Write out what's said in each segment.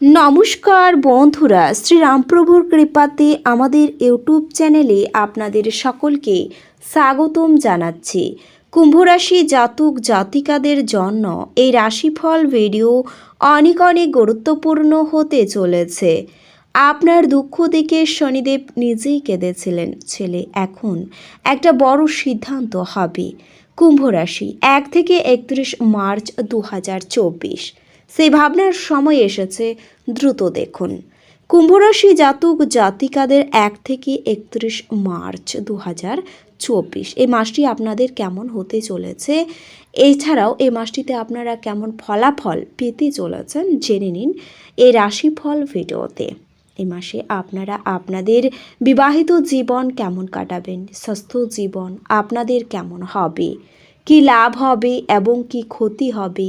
নমস্কার বন্ধুরা, শ্রীরামপ্রভুর কৃপাতে আমাদের ইউটিউব চ্যানেলে আপনাদের সকলকে স্বাগতম জানাচ্ছি। কুম্ভরাশি জাতক জাতিকাদের জন্য এই রাশিফল ভিডিও অনেক অনেক গুরুত্বপূর্ণ হতে চলেছে। আপনার দুঃখ দেখে শনিদেব নিজেই কেঁদেছিলেন, ছেলে এখন একটা বড় সিদ্ধান্ত হবে। কুম্ভ রাশি এক থেকে একত্রিশ মার্চ দু হাজার চব্বিশ। সেই ভাবনার সময় এসেছে, দ্রুত দেখুন। কুম্ভরাশি জাতক জাতিকাদের এক থেকে একত্রিশ মার্চ দু হাজার চব্বিশ। এই মাসটি আপনাদের কেমন হতে চলেছে? এছাড়াও এই মাসটিতে আপনারা কেমন ফলাফল পেতে চলেছেন জেনে নিন এই রাশিফল ভিডিওতে। এই মাসে আপনারা আপনাদের বিবাহিত জীবন কেমন কাটাবেন? স্বাস্থ্য জীবন আপনাদের কেমন হবে? কি লাভ হবে এবং কি ক্ষতি হবে?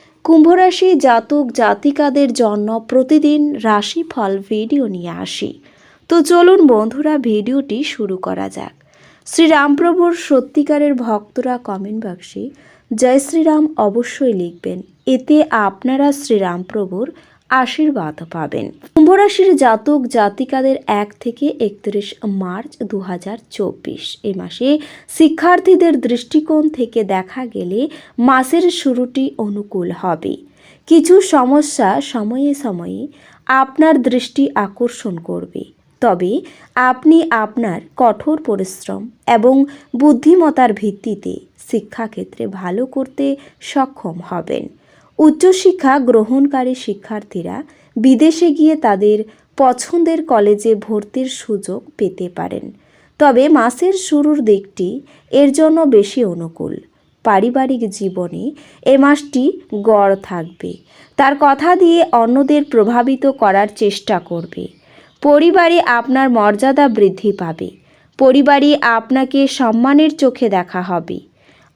কুম্ভরাশি জাতক জাতিকাদের জন্য প্রতিদিন রাশিফল ভিডিও নিয়ে আসি। তো চলুন বন্ধুরা, ভিডিওটি শুরু করা যাক। শ্রীরামপ্রভুর সত্যিকারের ভক্তরা কমেন্ট বক্সে জয় শ্রীরাম অবশ্যই লিখবেন। এতে আপনারা শ্রীরামপ্রভুর আশীর্বাদ পাবেন। কুম্ভরাশির জাতক জাতিকাদের এক থেকে একত্রিশ মার্চ দু হাজার চব্বিশ। এ মাসে শিক্ষার্থীদের দৃষ্টিকোণ থেকে দেখা গেলে মাসের শুরুটি অনুকূল হবে। কিছু সমস্যা সময়ে সময়ে আপনার দৃষ্টি আকর্ষণ করবে। তবে আপনি আপনার কঠোর পরিশ্রম এবং বুদ্ধিমতার ভিত্তিতে শিক্ষাক্ষেত্রে ভালো করতে সক্ষম হবেন। উচ্চশিক্ষা গ্রহণকারী শিক্ষার্থীরা বিদেশে গিয়ে তাদের পছন্দের কলেজে ভর্তির সুযোগ পেতে পারেন। তবে মাসের শুরুর দিকটি এর জন্য বেশি অনুকূল। পারিবারিক জীবনে এ মাসটি গড় থাকবে। তার কথা দিয়ে অন্যদের প্রভাবিত করার চেষ্টা করবে। পরিবারে আপনার মর্যাদা বৃদ্ধি পাবে। পরিবারে আপনাকে সম্মানের চোখে দেখা হবে।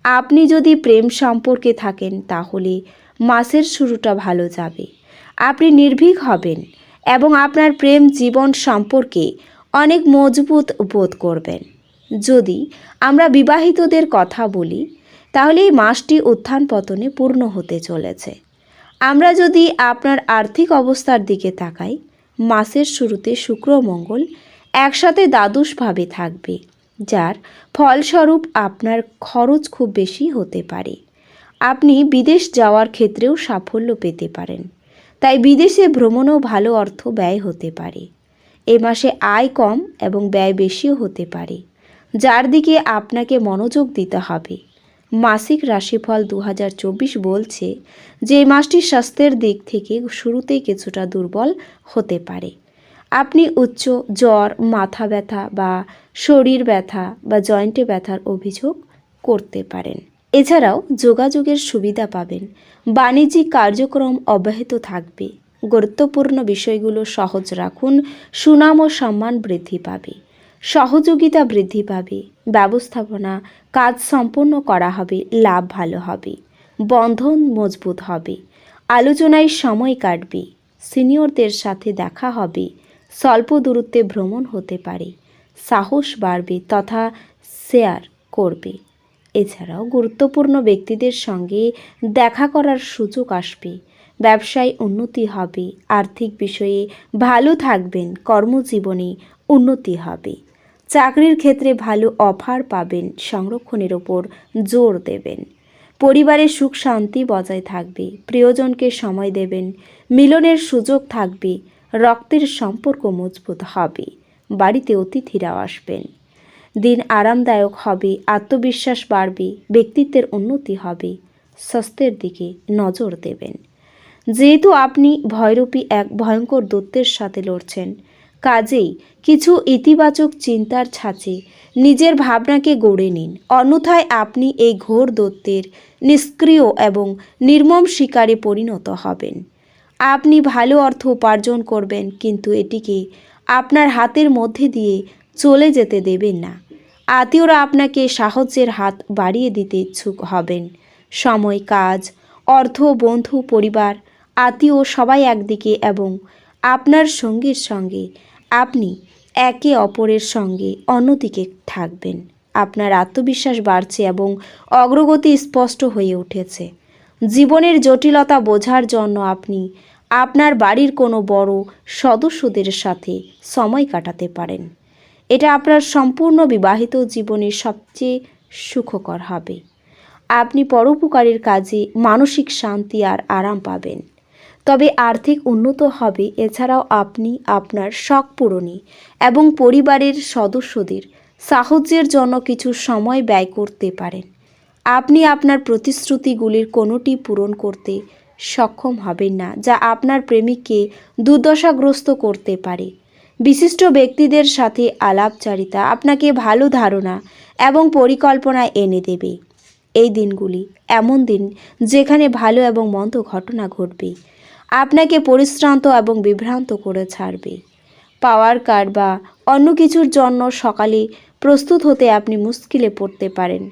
আপনি যদি প্রেম সম্পর্কে থাকেন তাহলে মাসের শুরুটা ভালো যাবে। আপনি নির্ভীক হবেন এবং আপনার প্রেম জীবন সম্পর্কে অনেক মজবুত বোধ করবেন। যদি আমরা বিবাহিতদের কথা বলি, তাহলে এই মাসটি উত্থান পতনে পূর্ণ হতে চলেছে। আমরা যদি আপনার আর্থিক অবস্থার দিকে তাকাই, মাসের শুরুতে শুক্র, মঙ্গল একসাথে দ্বাদশভাবে থাকবে, যার ফলস্বরূপ আপনার খরচ খুব বেশি হতে পারে। আপনি বিদেশ যাওয়ার ক্ষেত্রেও সাফল্য পেতে পারেন। তাই বিদেশে ভ্রমণও ভালো অর্থ ব্যয় হতে পারে। এ মাসে আয় কম এবং ব্যয় বেশিও হতে পারে, যার দিকে আপনাকে মনোযোগ দিতে হবে। মাসিক রাশিফল দু হাজার চব্বিশ বলছে যে মাসটি স্বাস্থ্যের দিক থেকে শুরুতেই কিছুটা দুর্বল হতে পারে। আপনি উচ্চ জ্বর, মাথা ব্যথা বা শরীর ব্যথা বা জয়েন্টে ব্যথার অভিযোগ করতে পারেন। এছাড়াও যোগাযোগের সুবিধা পাবেন। বাণিজ্যিক কার্যক্রম অব্যাহত থাকবে। গুরুত্বপূর্ণ বিষয়গুলো সহজ রাখুন, সুনাম ও সম্মান বৃদ্ধি পাবে। সহযোগিতা বৃদ্ধি পাবে। ব্যবস্থাপনা, কাজ সম্পন্ন করা হবে, লাভ ভালো হবে। বন্ধন মজবুত হবে। আলোচনায় সময় কাটবে। সিনিয়রদের সাথে দেখা হবে। স্বল্প দূরত্বে ভ্রমণ হতে পারে। সাহস বাড়বে তথা শেয়ার করবে। এছাড়াও গুরুত্বপূর্ণ ব্যক্তিদের সঙ্গে দেখা করার সুযোগ আসবে। ব্যবসায় উন্নতি হবে, আর্থিক বিষয়ে ভালো থাকবেন, কর্মজীবনে উন্নতি হবে। চাকরির ক্ষেত্রে ভালো অফার পাবেন, সংরক্ষণের ওপর জোর দেবেন। পরিবারের সুখ শান্তি বজায় থাকবে, প্রিয়জনকে সময় দেবেন, মিলনের সুযোগ থাকবে, রক্তের সম্পর্ক মজবুত হবে। বাড়িতে অতিথিরাও আসবেন। দিন আরামদায়ক হবে, আত্মবিশ্বাস বাড়বে, ব্যক্তিত্বের উন্নতি হবে। স্বাস্থ্যের দিকে নজর দেবেন। যেহেতু আপনি ভয়রূপী এক ভয়ঙ্কর দত্তের সাথে লড়ছেন, কাজেই কিছু ইতিবাচক চিন্তার ছাঁচে নিজের ভাবনাকে গড়ে নিন। অন্যথায় আপনি এই ঘোর দত্তের নিষ্ক্রিয় এবং নির্মম শিকারে পরিণত হবেন। আপনি ভালো অর্থ উপার্জন করবেন, কিন্তু এটিকে আপনার হাতের মধ্যে দিয়ে চলে যেতে দেবেন না। আত্মীয়রা আপনাকে সাহায্যের হাত বাড়িয়ে দিতে ইচ্ছুক হবেন। সময়, কাজ, অর্থ, বন্ধু, পরিবার আত্মীয় সবাই একদিকে এবং আপনার সঙ্গীর সঙ্গে আপনি একে অপরের সঙ্গে অন্যদিকে থাকবেন। আপনার আত্মবিশ্বাস বাড়ছে এবং অগ্রগতি স্পষ্ট হয়ে উঠেছে। জীবনের জটিলতা বোঝার জন্য আপনি আপনার বাড়ির কোনো বড় সদস্যদের সাথে সময় কাটাতে পারেন। এটা আপনার সম্পূর্ণ বিবাহিত জীবনের সবচেয়ে সুখকর হবে। আপনি পরোপকারের কাজে মানসিক শান্তি আর আরাম পাবেন। তবে আর্থিক উন্নত হবে, এছাড়াও আপনি আপনার শখ পূরণে এবং পরিবারের সদস্যদের সাহায্যের জন্য কিছু সময় ব্যয় করতে পারেন। আপনি আপনার প্রতিশ্রুতিগুলির কোনোটি পূরণ করতে সক্ষম হবেন না, যা আপনার প্রেমিককে দুর্দশাগ্রস্ত করতে পারে। বিশিষ্ট ব্যক্তিদের সাথে আলাপচারিতা আপনাকে ভালো ধারণা এবং পরিকল্পনা এনে দেবে। এই দিনগুলি এমন দিন যেখানে ভালো এবং মন্দ ঘটনা ঘটবে। আপনাকে পরিশ্রান্ত এবং বিভ্রান্ত করে ছাড়বে। পাওয়ার কার্ড বা অন্য কিছুর জন্য সকালে প্রস্তুত হতে আপনি মুশকিলে পড়তে পারেন।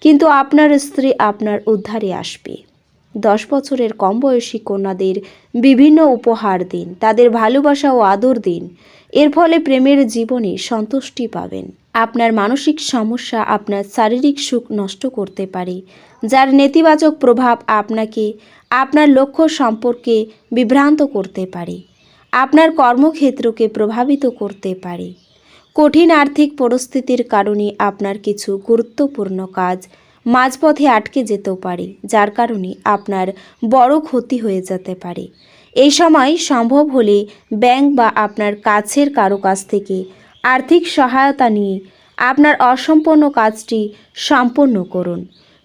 কিন্তু আপনার স্ত্রী আপনার উদ্ধারে আসবে। দশ বছরের কম বয়সী কন্যাদের বিভিন্ন উপহার দিন, তাদের ভালোবাসা ও আদর দিন। এর ফলে প্রেমের জীবনে সন্তুষ্টি পাবেন। আপনার মানসিক সমস্যা আপনার শারীরিক সুখ নষ্ট করতে পারে, যার নেতিবাচক প্রভাব আপনাকে, আপনার লক্ষ্য সম্পর্কে বিভ্রান্ত করতে পারে, আপনার কর্মক্ষেত্রকে প্রভাবিত করতে পারে। কঠিন আর্থিক পরিস্থিতির কারণে আপনার কিছু গুরুত্বপূর্ণ কাজ মাঝপথে আটকে যেতেও পারে, যার কারণে আপনার বড় ক্ষতি হয়ে যেতে পারে। এই সময় সম্ভব হলে ব্যাংক বা আপনার কাছের কারও কাছ থেকে আর্থিক সহায়তা নিয়ে আপনার অসম্পূর্ণ কাজটি সম্পন্ন করুন।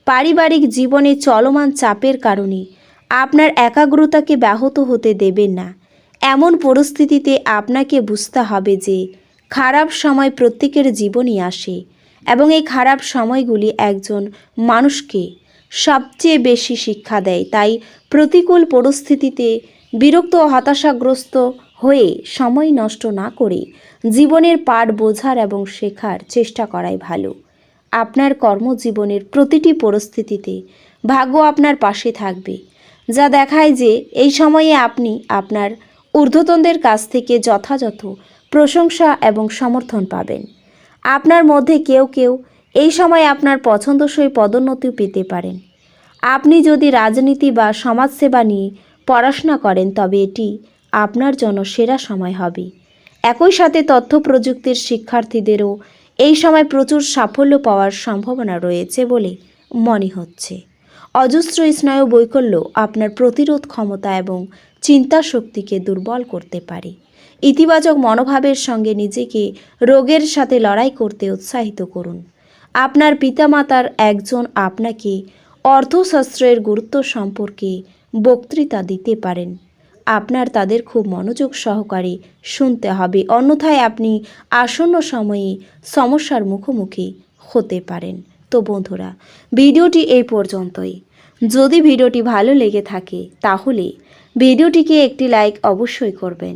পারিবারিক জীবনে চলমান চাপের কারণে আপনার একাগ্রতাকে ব্যাহত হতে দেবেন না। এমন পরিস্থিতিতে আপনাকে বুঝতে হবে যে খারাপ সময় প্রত্যেকের জীবনই আসে। এবং এই খারাপ সময়গুলি একজন মানুষকে সবচেয়ে বেশি শিক্ষা দেয়। তাই প্রতিকূল পরিস্থিতিতে বিরক্ত ও হতাশাগ্রস্ত হয়ে সময় নষ্ট না করে জীবনের পাঠ বোঝার এবং শেখার চেষ্টা করাই ভালো। আপনার কর্মজীবনের প্রতিটি পরিস্থিতিতে ভাগ্য আপনার পাশে থাকবে, যা দেখায় যে এই সময়ে আপনি আপনার ঊর্ধ্বতনদের কাছ থেকে যথাযথ প্রশংসা এবং সমর্থন পাবেন। আপনার মধ্যে কেউ কেউ এই সময় আপনার পছন্দসই পদোন্নতিও পেতে পারেন। আপনি যদি রাজনীতি বা সমাজসেবা নিয়ে পড়াশোনা করেন, তবে এটি আপনার জন্য সেরা সময় হবে। একই সাথে তথ্য প্রযুক্তির শিক্ষার্থীদেরও এই সময় প্রচুর সাফল্য পাওয়ার সম্ভাবনা রয়েছে বলে মনে হচ্ছে। অজস্র স্নায়ু বৈকল্য আপনার প্রতিরোধ ক্ষমতা এবং চিন্তা শক্তিকে দুর্বল করতে পারে। ইতিবাচক মনোভাবের সঙ্গে নিজেকে রোগের সাথে লড়াই করতে উৎসাহিত করুন। আপনার পিতামাতার একজন আপনাকে অর্থশাস্ত্রের গুরুত্ব সম্পর্কে বক্তৃতা দিতে পারেন। আপনার তাদের খুব মনোযোগ সহকারে শুনতে হবে, অন্যথায় আপনি আসন্ন সময়ে সমস্যার মুখোমুখি হতে পারেন। তো বন্ধুরা, ভিডিওটি এই পর্যন্তই। যদি ভিডিওটি ভালো লেগে থাকে, তাহলে ভিডিওটিকে একটি লাইক অবশ্যই করবেন।